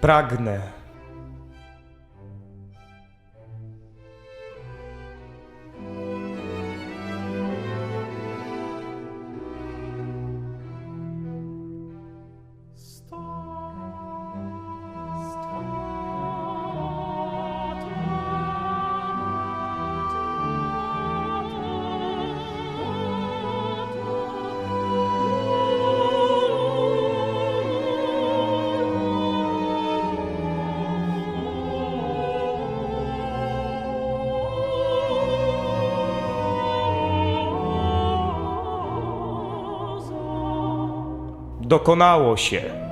Pragnę. Dokonało się.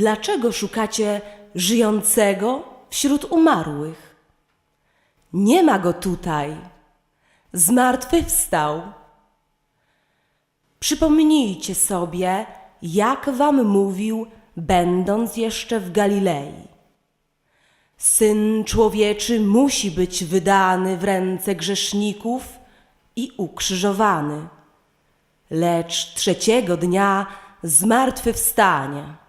Dlaczego szukacie żyjącego wśród umarłych? Nie ma go tutaj. Zmartwychwstał. Przypomnijcie sobie, jak wam mówił, będąc jeszcze w Galilei. Syn człowieczy musi być wydany w ręce grzeszników i ukrzyżowany, lecz trzeciego dnia zmartwychwstanie.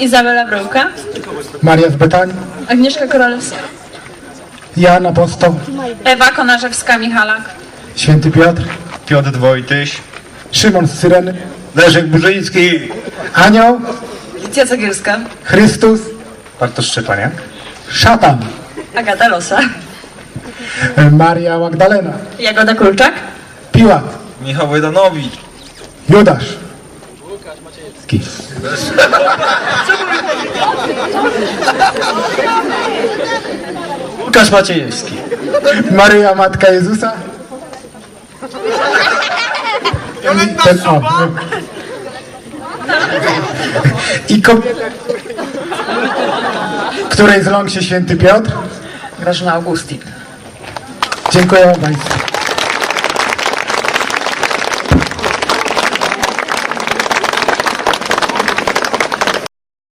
Izabela Bryłka, Maria z Agnieszka Korolewska, Jan Apostoł, Ewa Konarzewska-Michalak, Święty Piotr, Piotr Wojtyś, Szymon z Syreny, Leszek Burzyński, Anioł, Licja Cegielska, Chrystus, Bartosz Szczepaniak, Szatan, Agata Losa, Maria Magdalena, Jagoda Kulczak, Piłat, Michał Wojdanowicz, Judasz, Ski. Łukasz Maciejewski, Maryja Matka Jezusa. Ten, o, I kobieta, której zląkł się święty Piotr. Grażyna Augustin. Dziękuję Państwu.